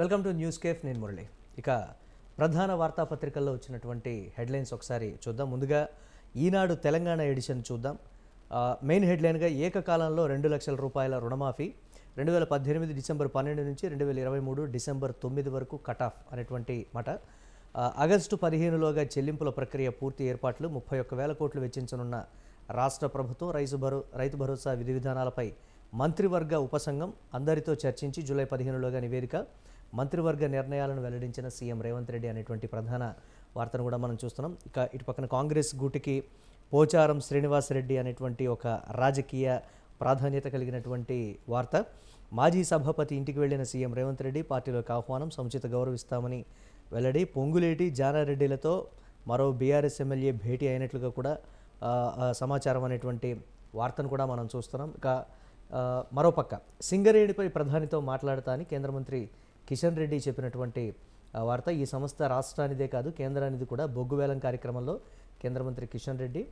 Welcome to news cafe నేను మురళి. ఇక ప్రధాన వార్తాపత్రికల్లో వచ్చినటువంటి హెడ్లైన్స్ ఒకసారి చూద్దాం. ముందుగా ఈనాడు తెలంగాణ ఎడిషన్ చూద్దాం. మెయిన్ హెడ్లైన్గా ఏకకాలంలో రెండు లక్షల రూపాయల రుణమాఫీ రెండు వేల పద్దెనిమిది డిసెంబర్ పన్నెండు నుంచి రెండు వేల ఇరవై మూడు డిసెంబర్ తొమ్మిది వరకు కట్ ఆఫ్ అనేటువంటి మాట. ఆగస్టు పదిహేనులోగా చెల్లింపుల ప్రక్రియ పూర్తి ఏర్పాట్లు ముప్పై ఒక్క వేల కోట్లు వెచ్చించనున్న రాష్ట్ర ప్రభుత్వం రైతు భరో రైతు భరోసా విధి విధానాలపై మంత్రివర్గ ఉపసంఘం అందరితో చర్చించి జూలై పదిహేనులోగా నివేదిక మంత్రివర్గ నిర్ణయాలను వెల్లడించిన సీఎం రేవంత్ రెడ్డి అనేటువంటి ప్రధాన వార్తను కూడా మనం చూస్తున్నాం. ఇక ఇటు పక్కన కాంగ్రెస్ గూటికి పోచారం శ్రీనివాస్ రెడ్డి అనేటువంటి ఒక రాజకీయ ప్రాధాన్యత కలిగినటువంటి వార్త. మాజీ సభాపతి ఇంటికి వెళ్ళిన సీఎం రేవంత్ రెడ్డి పార్టీలోకి ఆహ్వానం సముచిత గౌరవిస్తామని వెల్లడి. పొంగులేటి జానారెడ్డిలతో మరో బీఆర్ఎస్ ఎమ్మెల్యే భేటీ అయినట్లుగా కూడా సమాచారం అనేటువంటి వార్తను కూడా మనం చూస్తున్నాం. ఇక మరోపక్క సింగరేణిపై ప్రధానితో మాట్లాడతా అని కేంద్ర మంత్రి కిషన్ రెడ్డి చెప్పినటువంటి వార్త ఈ సంస్థ రాష్ట్రానిదే కాదు కేంద్రానిది కూడా బొగ్గువేలం కార్యక్రమంలో కేంద్ర మంత్రి కిషన్ రెడ్డి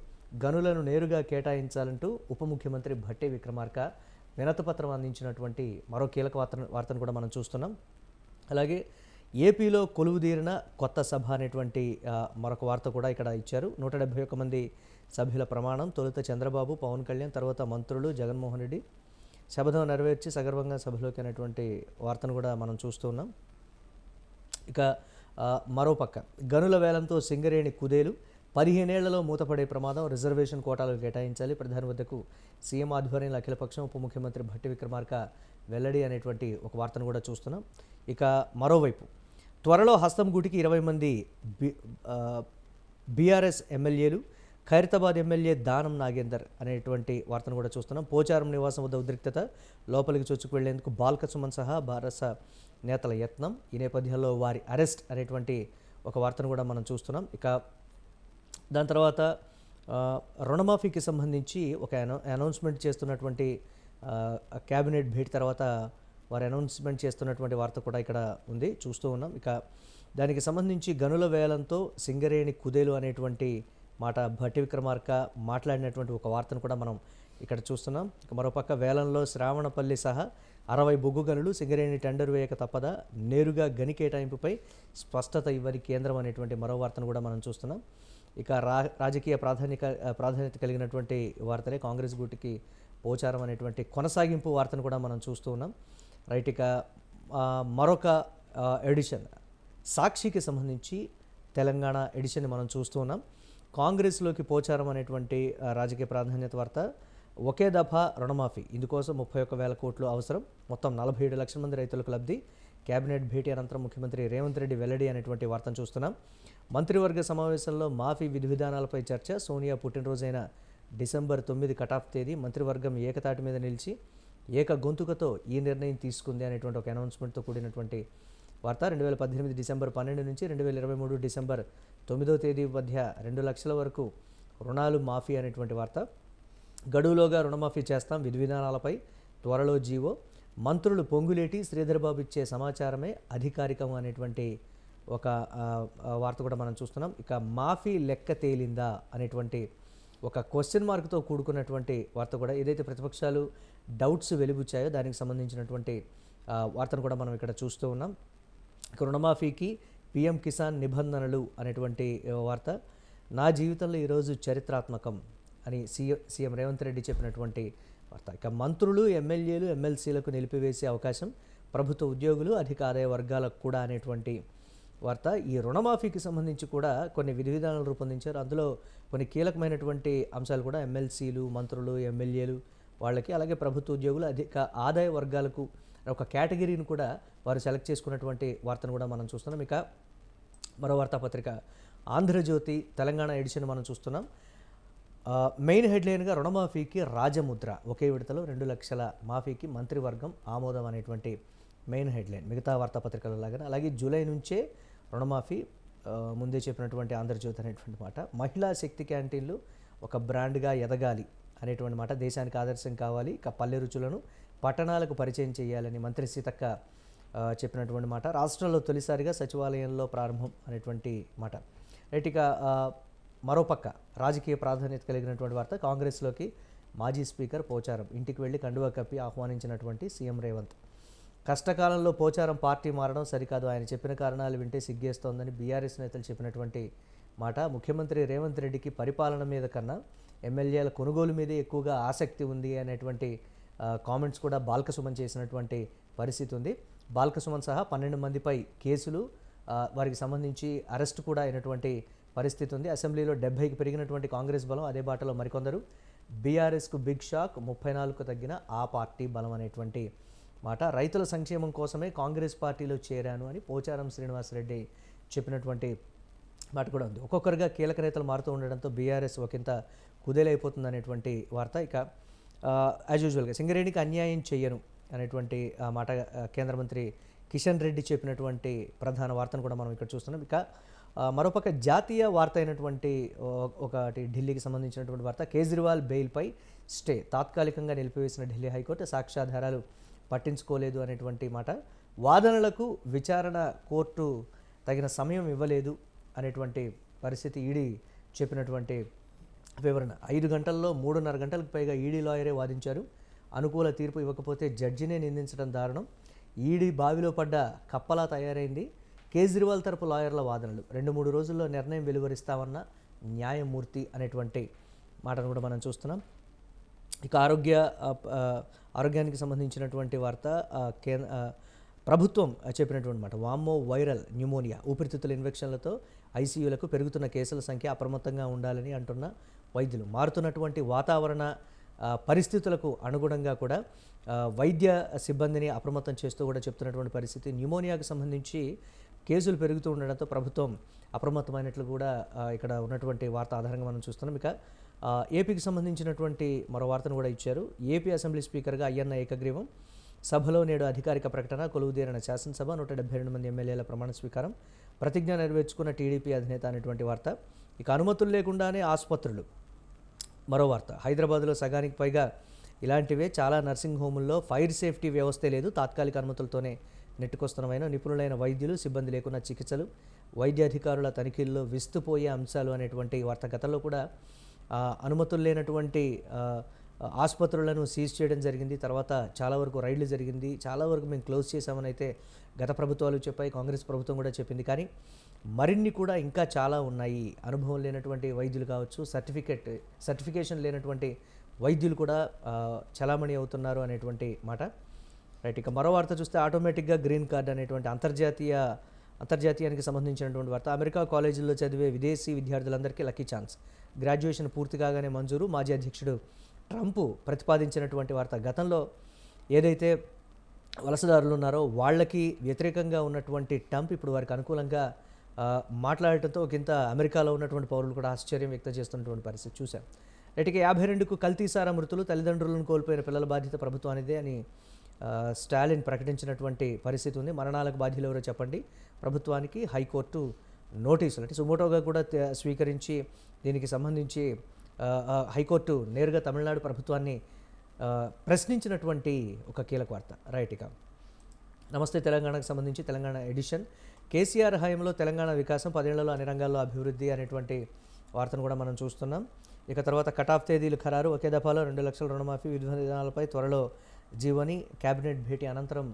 గనులను నేరుగా కేటాయించాలంటూ ఉప ముఖ్యమంత్రి భట్టి విక్రమార్క వినతపత్రం అందించినటువంటి మరో కీలక వార్త వార్తను కూడా మనం చూస్తున్నాం. అలాగే ఏపీలో కొలువుదీరిన కొత్త సభ అనేటువంటి మరొక వార్త కూడా ఇక్కడ ఇచ్చారు. నూట డెబ్బై ఒక్క మంది సభ్యుల ప్రమాణం తొలుత చంద్రబాబు పవన్ కళ్యాణ్ తర్వాత మంత్రులు జగన్మోహన్ రెడ్డి శబదం నెరవేర్చి సగర్వంగా సభలోకి అనేటువంటి వార్తను కూడా మనం చూస్తూ ఉన్నాం. ఇక మరోపక్క గనుల వేలంతో సింగరేణి కుదేలు పదిహేనేళ్ళలో మూతపడే ప్రమాదం రిజర్వేషన్ కోటాలు కేటాయించాలి. ప్రధాని వద్దకు సీఎం ఆధ్వర్యంలో అఖిలపక్షం ఉప ముఖ్యమంత్రి భట్టి విక్రమార్క వెల్లడి అనేటువంటి ఒక వార్తను కూడా చూస్తున్నాం. ఇక మరోవైపు. త్వరలో హస్తం గుటికి ఇరవై మంది బి బీఆర్ఎస్ ఎమ్మెల్యేలు ఖైరతాబాద్ ఎమ్మెల్యే దానం నాగేందర్ అనేటువంటి వార్తను కూడా చూస్తున్నాం. పోచారం నివాసం వద్ద ఉద్రిక్తత లోపలికి చొచ్చుకు వెళ్ళేందుకు బాల్క సుమన్ సహా భారస నేతల యత్నం ఈ నేపథ్యంలో వారి అరెస్ట్ అనేటువంటి ఒక వార్తను కూడా మనం చూస్తున్నాం. ఇక దాని తర్వాత రుణమాఫీకి సంబంధించి ఒక అనౌన్స్మెంట్ చేస్తున్నటువంటి క్యాబినెట్ భేటీ తర్వాత వారు అనౌన్స్మెంట్ చేస్తున్నటువంటి వార్త కూడా ఇక్కడ ఉంది. చూస్తూ ఉన్నాం. ఇక దానికి సంబంధించి గనుల వేలంతో సింగరేణి కుదేలు అనేటువంటి మాట భట్టి విక్రమార్క మాట్లాడినటువంటి ఒక వార్తను కూడా మనం ఇక్కడ చూస్తున్నాం. ఇక మరోపక్క వేలంలో శ్రావణపల్లి సహా అరవై బొగ్గు గనులు సింగరేణి టెండర్ వేయక తప్పదా నేరుగా గని కేటాయింపుపై స్పష్టత ఇవ్వని కేంద్రం అనేటువంటి మరో వార్తను కూడా మనం చూస్తున్నాం. ఇక రా రాజకీయ ప్రాధాన్యత ప్రాధాన్యత కలిగినటువంటి వార్తలే కాంగ్రెస్ గుటికి పోచారం అనేటువంటి కొనసాగింపు వార్తను కూడా మనం చూస్తూ ఉన్నాం. రైట్ ఇక మరొక ఎడిషన్ సాక్షికి సంబంధించి తెలంగాణ ఎడిషన్ మనం చూస్తూ ఉన్నాం. కాంగ్రెస్లోకి పోచారం అనేటువంటి రాజకీయ ప్రాధాన్యత వార్త. ఒకే దఫా రుణమాఫీ. ఇందుకోసం ముప్పై ఒక్క వేల కోట్లు అవసరం. మొత్తం నలభై ఏడు లక్షల మంది రైతులకు లబ్ధి. కేబినెట్ భేటీ అనంతరం ముఖ్యమంత్రి రేవంత్ రెడ్డి వెల్లడి అనేటువంటి వార్తను చూస్తున్నాం. మంత్రివర్గ సమావేశంలో మాఫీ విధి విధానాలపై చర్చ. సోనియా పుట్టినరోజైన డిసెంబర్ తొమ్మిది కటాఫ్ తేదీ మంత్రివర్గం ఏకతాటి మీద నిలిచి ఏక గొంతుకతో ఈ నిర్ణయం తీసుకుంది అనేటువంటి ఒక అనౌన్స్మెంట్తో కూడినటువంటి వార్త. రెండు వేల పద్దెనిమిది డిసెంబర్ పన్నెండు నుంచి రెండు వేల ఇరవై మూడు డిసెంబర్ తొమ్మిదో తేదీ మధ్య రెండు లక్షల వరకు రుణాలు మాఫీ అనేటువంటి వార్త. గడువులోగా రుణమాఫీ చేస్తాం. విధి విధానాలపై త్వరలో జీవో. మంత్రులు పొంగులేటి శ్రీధర్బాబు ఇచ్చే సమాచారమే అధికారికం అనేటువంటి ఒక వార్త కూడా మనం చూస్తున్నాం. ఇక మాఫీ లెక్క తేలిందా అనేటువంటి ఒక క్వశ్చన్ మార్క్తో కూడుకున్నటువంటి వార్త కూడా ఏదైతే ప్రతిపక్షాలు డౌట్స్ వెలిబుచ్చాయో దానికి సంబంధించినటువంటి వార్తను కూడా మనం ఇక్కడ చూస్తూ ఉన్నాం. ఇక రుణమాఫీకి పిఎం కిసాన్ నిబంధనలు అనేటువంటి వార్త. నా జీవితంలో ఈరోజు చరిత్రాత్మకం అని సీఎం సీఎం రేవంత్ రెడ్డి చెప్పినటువంటి వార్త. ఇక మంత్రులు ఎమ్మెల్యేలు ఎమ్మెల్సీలకు నిలిపివేసే అవకాశం ప్రభుత్వ ఉద్యోగులు అధిక ఆదాయ వర్గాలకు కూడా అనేటువంటి వార్త. ఈ రుణమాఫీకి సంబంధించి కూడా కొన్ని విధి విధానాలు రూపొందించారు. అందులో కొన్ని కీలకమైనటువంటి అంశాలు కూడా ఎమ్మెల్సీలు మంత్రులు ఎమ్మెల్యేలు వాళ్ళకి అలాగే ప్రభుత్వ ఉద్యోగులు అధిక ఆదాయ వర్గాలకు ఒక కేటగిరీని కూడా వారు సెలెక్ట్ చేసుకున్నటువంటి వార్తను కూడా మనం చూస్తున్నాం. ఇక మరో వార్తాపత్రిక ఆంధ్రజ్యోతి తెలంగాణ ఎడిషన్ మనం చూస్తున్నాం. మెయిన్ హెడ్లైన్గా రుణమాఫీకి రాజముద్ర. ఒకే విడతలో రెండు లక్షల మాఫీకి మంత్రివర్గం ఆమోదం అనేటువంటి మెయిన్ హెడ్లైన్. మిగతా వార్తాపత్రికల లాగానే అలాగే జూలై నుంచే రుణమాఫీ ముందే చెప్పినటువంటి ఆంధ్రజ్యోతి అనేటువంటి మాట. మహిళా శక్తి క్యాంటీన్లు ఒక బ్రాండ్గా ఎదగాలి అనేటువంటి మాట. దేశానికి ఆదర్శం కావాలి. ఇక పల్లె రుచులను పట్టణాలకు పరిచయం చేయాలని మంత్రి సీతక్క చెప్పినటువంటి మాట. రాష్ట్రంలో తొలిసారిగా సచివాలయంలో ప్రారంభం అనేటువంటి మాట. రైట్ ఇక మరోపక్క రాజకీయ ప్రాధాన్యత కలిగినటువంటి వార్త. కాంగ్రెస్లోకి మాజీ స్పీకర్ పోచారం ఇంటికి వెళ్ళి కండువా కప్పి ఆహ్వానించినటువంటి సీఎం రేవంత్. కష్టకాలంలో పోచారం పార్టీ మారడం సరికాదు. ఆయన చెప్పిన కారణాలు వింటే సిగ్గేస్తోందని బీఆర్ఎస్ నేతలు చెప్పినటువంటి మాట. ముఖ్యమంత్రి రేవంత్ రెడ్డికి పరిపాలన మీద కన్నా ఎమ్మెల్యేల కొనుగోలు మీదే ఎక్కువగా ఆసక్తి ఉంది అనేటువంటి కామెంట్స్ కూడా బాల్కసుమన్ చేసినటువంటి పరిస్థితి ఉంది. బాల్కసుమన్ సహా పన్నెండు మందిపై కేసులు వారికి సంబంధించి అరెస్ట్ కూడా అయినటువంటి పరిస్థితి ఉంది. అసెంబ్లీలో డెబ్బైకి పెరిగినటువంటి కాంగ్రెస్ బలం అదే బాటలో మరికొందరు. బీఆర్ఎస్కు బిగ్ షాక్ ముప్పై నాలుగుకు తగ్గిన ఆ పార్టీ బలం అనేటువంటి మాట. రైతుల సంక్షేమం కోసమే కాంగ్రెస్ పార్టీలో చేరాను అని పోచారం శ్రీనివాసరెడ్డి చెప్పినటువంటి మాట కూడా ఉంది. ఒక్కొక్కరుగా కీలక నేతలు మారుతూ ఉండడంతో బీఆర్ఎస్ ఒకంత కుదేలైపోతుంది అనేటువంటి వార్త. ఇక యాజ్ యూజువల్గా సింగరేణికి అన్యాయం చెయ్యను అనేటువంటి మాట కేంద్ర మంత్రి కిషన్ రెడ్డి చెప్పినటువంటి ప్రధాన వార్తను కూడా మనం ఇక్కడ చూస్తున్నాం. ఇక మరోపక్క జాతీయ వార్త అయినటువంటి ఒకటి ఢిల్లీకి సంబంధించినటువంటి వార్త కేజ్రీవాల్ బెయిల్పై స్టే తాత్కాలికంగా నిలిపివేసిన ఢిల్లీ హైకోర్టు సాక్ష్యాధారాలు పట్టించుకోలేదు అనేటువంటి మాట. వాదనలకు విచారణ కోర్టు తగిన సమయం ఇవ్వలేదు అనేటువంటి పరిస్థితి ఈడీ చెప్పినటువంటి వివరణ. ఐదు గంటల్లో మూడున్నర గంటలకు పైగా ఈడీ లాయరే వాదించారు. అనుకూల తీర్పు ఇవ్వకపోతే జడ్జినే నిందించడం దారుణం. ఈడీ బావిలో పడ్డ కప్పలా తయారైంది. కేజ్రీవాల్ తరపు లాయర్ల వాదనలు. రెండు మూడు రోజుల్లో నిర్ణయం వెలువరిస్తామన్న న్యాయమూర్తి అనేటువంటి మాటను కూడా మనం చూస్తున్నాం. ఇక ఆరోగ్య ఆరోగ్యానికి సంబంధించినటువంటి వార్త కేంద్ర ప్రభుత్వం చెప్పినటువంటి మాట. వామ్మో వైరల్ న్యూమోనియా ఊపిరితిత్తుల ఇన్ఫెక్షన్లతో ఐసీయూలకు పెరుగుతున్న కేసుల సంఖ్య అప్రమత్తంగా ఉండాలని అంటున్న వైద్యులు మారుతున్నటువంటి వాతావరణ పరిస్థితులకు అనుగుణంగా కూడా వైద్య సిబ్బందిని అప్రమత్తం చేస్తూ కూడా చెప్తున్నటువంటి పరిస్థితి. న్యూమోనియాకు సంబంధించి కేసులు పెరుగుతూ ఉండడంతో ప్రభుత్వం అప్రమత్తమైనట్లు కూడా ఇక్కడ ఉన్నటువంటి వార్త ఆధారంగా మనం చూస్తున్నాం. ఇక ఏపీకి సంబంధించినటువంటి మరో వార్తను కూడా ఇచ్చారు. ఏపీ అసెంబ్లీ స్పీకర్గా అయ్యన్న ఏకగ్రీవం సభలో నేడు అధికారిక ప్రకటన కొలువుదీరిన శాసనసభ నూట డెబ్బై రెండు మంది ఎమ్మెల్యేల ప్రమాణ స్వీకారం ప్రతిజ్ఞ నెరవేర్చుకున్న టీడీపీ అధినేత అనేటువంటి వార్త. ఇక అనుమతులు లేకుండానే ఆసుపత్రులు. మరో వార్త హైదరాబాద్లో సగానికి పైగా ఇలాంటివే చాలా నర్సింగ్ హోముల్లో ఫైర్ సేఫ్టీ వ్యవస్థే లేదు. తాత్కాలిక అనుమతులతోనే నెట్టుకొస్తున్నమైన నిపుణులైన వైద్యులు సిబ్బంది లేకున్న చికిత్సలు వైద్యాధికారుల తనిఖీల్లో విస్తుపోయే అంశాలు అనేటువంటి వార్త గతంలో కూడా అనుమతులు లేనటువంటి ఆసుపత్రులను సీజ్ చేయడం జరిగింది. తర్వాత చాలా వరకు రైళ్ళు జరిగింది. చాలా వరకు మేము క్లోజ్ చేశామని అయితే గత ప్రభుత్వాలు చెప్పాయి. కాంగ్రెస్ ప్రభుత్వం కూడా చెప్పింది. కానీ మరిన్ని కూడా ఇంకా చాలా ఉన్నాయి. అనుభవం లేనటువంటి వైద్యులు కావచ్చు సర్టిఫికేట్ సర్టిఫికేషన్ లేనటువంటి వైద్యులు కూడా చలామణి అవుతున్నారు అనేటువంటి మాట. రైట్ ఇక మరో వార్త చూస్తే ఆటోమేటిక్గా గ్రీన్ కార్డ్ అనేటువంటి అంతర్జాతీయ అంతర్జాతీయానికి సంబంధించినటువంటి వార్త. అమెరికా కాలేజీల్లో చదివే విదేశీ విద్యార్థులందరికీ లక్కీ ఛాన్స్. గ్రాడ్యుయేషన్ పూర్తి కాగానే మంజూరు. మాజీ అధ్యక్షుడు ట్రంప్ ప్రతిపాదించినటువంటి వార్త. గతంలో ఏదైతే వలసదారులు ఉన్నారో వాళ్ళకి వ్యతిరేకంగా ఉన్నటువంటి ట్రంప్ ఇప్పుడు వారికి అనుకూలంగా మాట్లాడటంతో ఒకంత అమెరికాలో ఉన్నటువంటి పౌరులు కూడా ఆశ్చర్యం వ్యక్తం చేస్తున్నటువంటి పరిస్థితి చూశాం. రైట్గా యాభై రెండుకు కల్తీసారా మృతులు తల్లిదండ్రులను కోల్పోయిన పిల్లల బాధ్యత ప్రభుత్వానిదే అని స్టాలిన్ ప్రకటించినటువంటి పరిస్థితి ఉంది. మరణాలకు బాధ్యులు ఎవరో చెప్పండి. ప్రభుత్వానికి హైకోర్టు నోటీసులు. అంటే సుమోటోగా కూడా స్వీకరించి దీనికి సంబంధించి హైకోర్టు నేరుగా తమిళనాడు ప్రభుత్వాన్ని ప్రశ్నించినటువంటి ఒక కీలక వార్త. రైట్ ఇక. నమస్తే తెలంగాణకు సంబంధించి తెలంగాణ ఎడిషన్. కేసీఆర్ హయాంలో తెలంగాణ వికాసం పదేళ్ళలో అన్ని రంగాల్లో అభివృద్ధి అనేటువంటి వార్తను కూడా మనం చూస్తున్నాం. ఇక తర్వాత కటాఫ్ తేదీలు ఖరారు. ఒకే దఫాలో రెండు లక్షల రుణమాఫీ వివిధ విధానాలపై త్వరలో జీవని కేబినెట్ భేటీ అనంతరం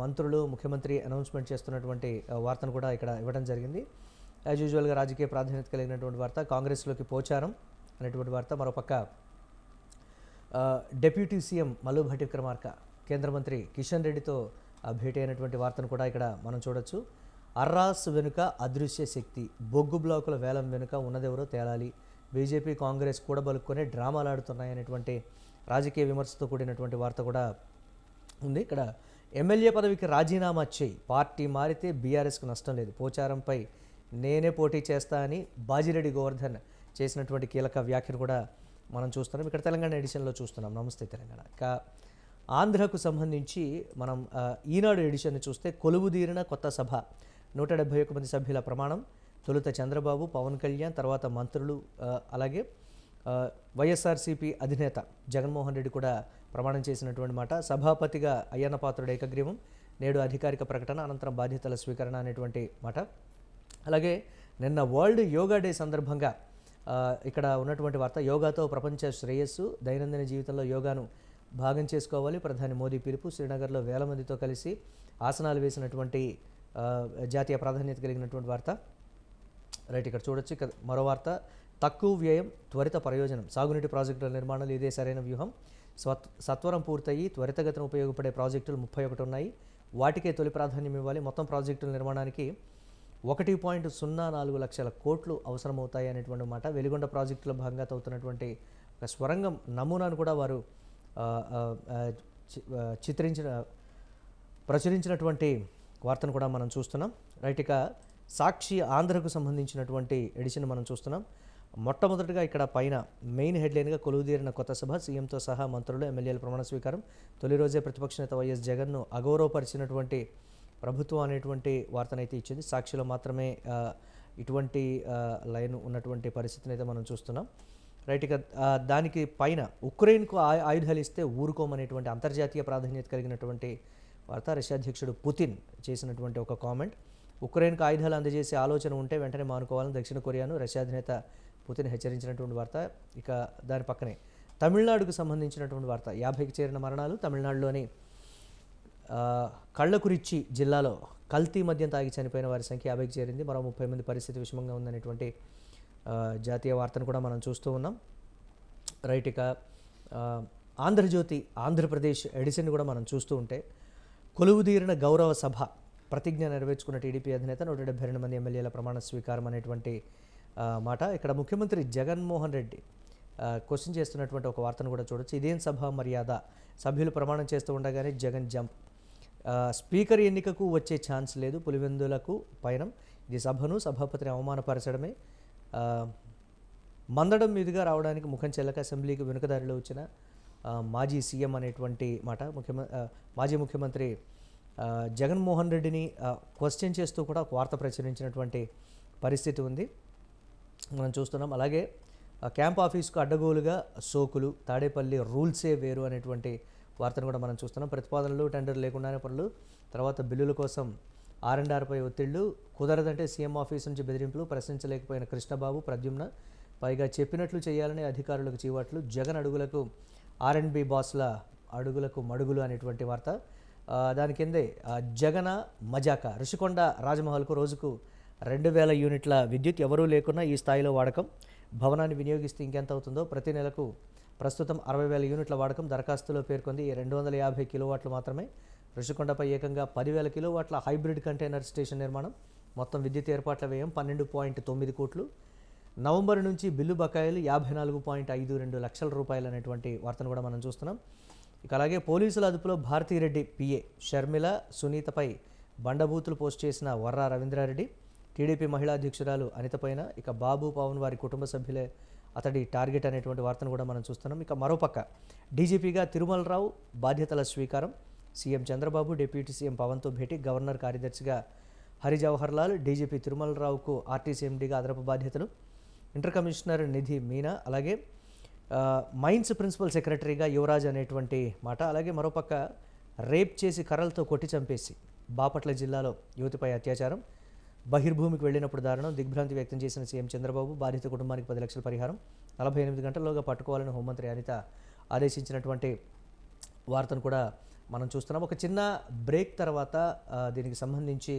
మంత్రులు ముఖ్యమంత్రి అనౌన్స్మెంట్ చేస్తున్నటువంటి వార్తను కూడా ఇక్కడ ఇవ్వడం జరిగింది. యాజ్ యూజువల్గా రాజకీయ ప్రాధాన్యత కలిగినటువంటి వార్త కాంగ్రెస్లోకి పోచారం అనేటువంటి వార్త. మరోపక్క deputy deputy CM Mallu Bhatti Vikramarka కేంద్ర మంత్రి కిషన్ రెడ్డితో భేటీ అయినటువంటి వార్తను కూడా ఇక్కడ మనం చూడొచ్చు. అర్రాస్ వెనుక అదృశ్య శక్తి. బొగ్గు బ్లాకుల వేలం వెనుక ఉన్నదెవరో తేలాలి. బీజేపీ కాంగ్రెస్ కూడబలుక్కునే డ్రామాలు ఆడుతున్నాయనేటువంటి రాజకీయ విమర్శతో కూడినటువంటి వార్త కూడా ఉంది. ఇక్కడ ఎమ్మెల్యే పదవికి రాజీనామా చేయి. పార్టీ మారితే బీఆర్ఎస్కు నష్టం లేదు. పోచారంపై నేనే పోటీ చేస్తా అని బాజిరెడ్డి గోవర్ధన్ చేసినటువంటి కీలక వ్యాఖ్యను కూడా మనం చూస్తున్నాం. ఇక్కడ తెలంగాణ ఎడిషన్లో చూస్తున్నాం. నమస్తే తెలంగాణ. ఇక ఆంధ్రకు సంబంధించి మనం ఈనాడు ఎడిషన్ చూస్తే కొలువుదీరిన కొత్త సభ. నూట డెబ్బై ఒక్క మంది సభ్యుల ప్రమాణం. తొలుత చంద్రబాబు పవన్ కళ్యాణ్ తర్వాత మంత్రులు అలాగే వైఎస్ఆర్సీపీ అధినేత జగన్మోహన్ రెడ్డి కూడా ప్రమాణం చేసినటువంటి మాట. సభాపతిగా అయ్యన్న పాత్రుడు ఏకగ్రీవం నేడు అధికారిక ప్రకటన అనంతరం బాధ్యతల స్వీకరణ అనేటువంటి మాట. అలాగే నిన్న వరల్డ్ యోగా డే సందర్భంగా ఇక్కడ ఉన్నటువంటి వార్త యోగాతో ప్రపంచ శ్రేయస్సు దైనందిన జీవితంలో యోగాను భాగం చేసుకోవాలి. ప్రధాని మోదీ పిలుపు శ్రీనగర్లో వేల మందితో కలిసి ఆసనాలు వేసినటువంటి జాతీయ ప్రాధాన్యత కలిగినటువంటి వార్త. రైట్ ఇక్కడ చూడొచ్చు. ఇక మరో వార్త. తక్కువ వ్యయం త్వరిత ప్రయోజనం. సాగునీటి ప్రాజెక్టుల నిర్మాణాలు ఇదే సరైన వ్యూహం. స్వత్ సత్వరం పూర్తయి త్వరితగతిన ఉపయోగపడే ప్రాజెక్టులు ముప్పై ఒకటి ఉన్నాయి. వాటికే తొలి ప్రాధాన్యం ఇవ్వాలి. మొత్తం ప్రాజెక్టుల నిర్మాణానికి ఒకటి పాయింట్ సున్నా నాలుగు లక్షల కోట్లు అవసరమవుతాయి అనేటువంటి మాట. వెలిగొండ ప్రాజెక్టులో భాగంగా తవ్వుతున్నటువంటి ఒక స్వరంగం నమూనాను కూడా వారు చిత్రించిన ప్రచురించినటువంటి వార్తను కూడా మనం చూస్తున్నాం. రైట్ ఇక సాక్షి ఆంధ్రకు సంబంధించినటువంటి ఎడిషన్ మనం చూస్తున్నాం. మొట్టమొదటిగా ఇక్కడ పైన మెయిన్ హెడ్లైన్గా కొలువుదీరిన కొత్త సభ సీఎంతో సహా మంత్రులు ఎమ్మెల్యేల ప్రమాణ స్వీకారం. తొలి రోజే ప్రతిపక్ష నేత వైఎస్ జగన్ను అగౌరవపరిచినటువంటి ప్రభుత్వం అనేటువంటి వార్తనైతే ఇచ్చింది. సాక్షిలో మాత్రమే ఇటువంటి లైన్ ఉన్నటువంటి పరిస్థితిని అయితే మనం చూస్తున్నాం. రైట్ ఇక దానికి పైన ఉక్రెయిన్కు ఆ- ఆయుధాలు ఇస్తే ఊరుకోమనేటువంటి అంతర్జాతీయ ప్రాధాన్యత కలిగినటువంటి వార్త రష్యా అధ్యక్షుడు పుతిన్ చేసినటువంటి ఒక కామెంట్. ఉక్రెయిన్కు ఆయుధాలు అందజేసే ఆలోచన ఉంటే వెంటనే మానుకోవాలని దక్షిణ కొరియాను రష్యా అధినేత పుతిన్ హెచ్చరించినటువంటి వార్త. ఇక దాని పక్కనే తమిళనాడుకు సంబంధించినటువంటి వార్త. యాభైకి చేరిన మరణాలు తమిళనాడులోని కళ్ళకురిచ్చి జిల్లాలో కల్తీ మద్యం తాగి చనిపోయిన వారి సంఖ్య యాభైకి చేరింది. మరో ముప్పై మంది పరిస్థితి విషమంగా ఉందనేటువంటి జాతీయ వార్తను కూడా మనం చూస్తూ ఉన్నాం. రైట్ ఇక ఆంధ్రజ్యోతి ఆంధ్రప్రదేశ్ ఎడిషన్ కూడా మనం చూస్తూ ఉంటే కొలువుదీరిన గౌరవ సభ ప్రతిజ్ఞ నెరవేర్చుకున్న టీడీపీ అధినేత నూట డెబ్బై రెండు మంది ఎమ్మెల్యేల ప్రమాణ స్వీకారం అనేటువంటి మాట. ఇక్కడ ముఖ్యమంత్రి జగన్మోహన్ రెడ్డి క్వశ్చన్ చేస్తున్నటువంటి ఒక వార్తను కూడా చూడొచ్చు. ఇదేం సభ మర్యాద? సభ్యులు ప్రమాణం చేస్తూ ఉండగానే జగన్ జంప్. స్పీకర్ ఎన్నికకు వచ్చే ఛాన్స్ లేదు పులివెందులకు పయనం. ఇది సభను సభాపతిని అవమానపరచడమే. మందడం మీదుగా రావడానికి ముఖం చెల్లక అసెంబ్లీకి వెనుకదారిలో వచ్చిన మాజీ సీఎం అనేటువంటి మాట ముఖ్యమంత్రి మాజీ ముఖ్యమంత్రి జగన్మోహన్ రెడ్డిని క్వశ్చన్ చేస్తూ కూడా ఒక వార్త ప్రచురించినటువంటి పరిస్థితి ఉంది. మనం చూస్తున్నాం. అలాగే క్యాంప్ ఆఫీస్కు అడ్డగోలుగా సోకులు తాడేపల్లి రూల్సే వేరు అనేటువంటి వార్తను కూడా మనం చూస్తున్నాం. ప్రతిపాదనలు టెండర్ లేకుండానే పనులు తర్వాత బిల్లుల కోసం ఆర్ఎండ్ఆర్పై ఒత్తిళ్ళు కుదరదంటే సీఎం ఆఫీస్ నుంచి బెదిరింపులు ప్రశ్నించలేకపోయిన కృష్ణబాబు ప్రద్యుమ్న పైగా చెప్పినట్లు చేయాలని అధికారులకు చీవాట్లు జగన్ అడుగులకు ఆర్ అండ్ బాస్ల అడుగులకు మడుగులు అనేటువంటి వార్త. దాని కిందే జగన మజాక రుషికొండ రాజమహల్కు రోజుకు రెండు వేల యూనిట్ల విద్యుత్ ఎవరూ లేకున్నా ఈ స్థాయిలో వాడకం. భవనాన్ని వినియోగిస్తే ఇంకెంత అవుతుందో ప్రతి నెలకు ప్రస్తుతం అరవై వేల యూనిట్ల వాడకం దరఖాస్తులో పేర్కొంది. రెండు వందల యాభై కిలోవాట్లు మాత్రమే. ఋషికొండపై ఏకంగా పదివేల కిలోవాట్ల హైబ్రిడ్ కంటైనర్ స్టేషన్ నిర్మాణం. మొత్తం విద్యుత్ ఏర్పాట్ల వ్యయం పన్నెండు పాయింట్ తొమ్మిది కోట్లు. నవంబర్ నుంచి బిల్లు బకాయిలు యాభై నాలుగు పాయింట్ ఐదు రెండు లక్షల రూపాయలు అనేటువంటి వార్తను కూడా మనం చూస్తున్నాం. ఇక అలాగే పోలీసుల అదుపులో భారతీరెడ్డి పిఏ షర్మిల సునీతపై బండబూతులు పోస్ట్ చేసిన వర్రా రవీంద్రారెడ్డి టీడీపీ మహిళా అధ్యక్షురాలు అనితపైన ఇక బాబు పవన్ వారి కుటుంబ సభ్యులే అతడి టార్గెట్ అనేటువంటి వార్తను కూడా మనం చూస్తున్నాం. ఇక మరోపక్క డీజీపీగా తిరుమలరావు బాధ్యతల స్వీకారం. సీఎం చంద్రబాబు డిప్యూటీ సీఎం పవన్తో భేటీ గవర్నర్ కార్యదర్శిగా హరి జవహర్ లాల్ డీజీపీ తిరుమలరావుకు ఆర్టీసీ ఎండీగా అదనపు బాధ్యతలు. ఇంటర్ కమిషనర్ నిధి మీనా అలాగే మైన్స్ ప్రిన్సిపల్ సెక్రటరీగా యువరాజ్ అనేటువంటి మాట అలాగే మరోపక్క రేప్ చేసి కర్రలతో కొట్టి చంపేసి బాపట్ల జిల్లాలో యువతిపై అత్యాచారం బహిర్భూమికి వెళ్ళినప్పుడు దారుణం దిగ్భ్రాంతి వ్యక్తం చేసిన సీఎం చంద్రబాబు బాధిత కుటుంబానికి పది లక్షల పరిహారం నలభై ఎనిమిది గంటల్లోగా పట్టుకోవాలని హోంమంత్రి అనిత ఆదేశించినటువంటి వార్తను కూడా మనం చూస్తున్నాం. ఒక చిన్న బ్రేక్ తర్వాత దీనికి సంబంధించి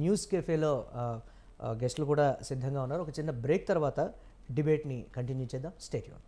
న్యూస్ కెఫేలో గెస్టులు కూడా సిద్ధంగా ఉన్నారు. ఒక చిన్న బ్రేక్ తర్వాత డిబేట్ని కంటిన్యూ చేద్దాం. స్టేట్ యూన్